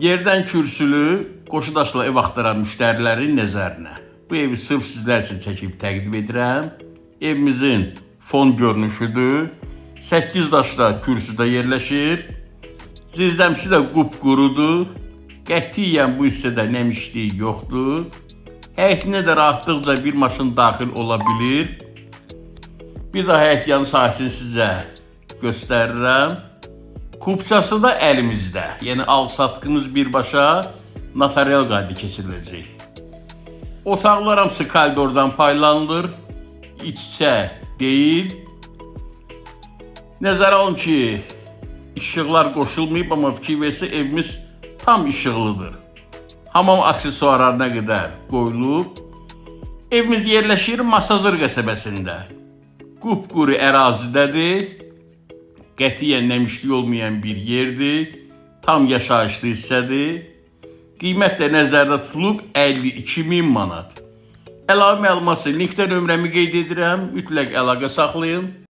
Yerdən kürsülü qoşudaşla ev axtaran müştərilərin nəzərinə. Bu evi sırf sizlər üçün çəkib təqdim edirəm. Evimizin fon görünüşüdür. 8 daşla kürsüdə yerləşir. Zirzəmisi də qupqurudur. Qətiyyən bu hissədə nəmişlik yoxdur. Həyətinə də rahatlıqca bir maşın daxil ola bilir. Bir daha həyət yanı sahəsini sizə göstərirəm. Kupçası da əlimizdə. Yəni al-satqımız birbaşa notarial qayda keçiriləcək. Otaqlar hamısı koridordan paylanılır. İç-içə deyil. Nəzərə alın ki, işıqlar qoşulmayıb, amma fikir versə evimiz tam işıqlıdır. Hamam aksesuarlarına qədər qoyulub. Evimiz yerləşir Masazır qəsəbəsində. Qupquru ərazidədir. Qətiyyən nəmişlik olmayan bir yerdir. Tam yaşayışlı hissədir. Qiymət də nəzərdə tutulub 52 min manat. Əlavə məlumat üçün linkdə nömrəmi qeyd edirəm. Mütləq əlaqə saxlayın.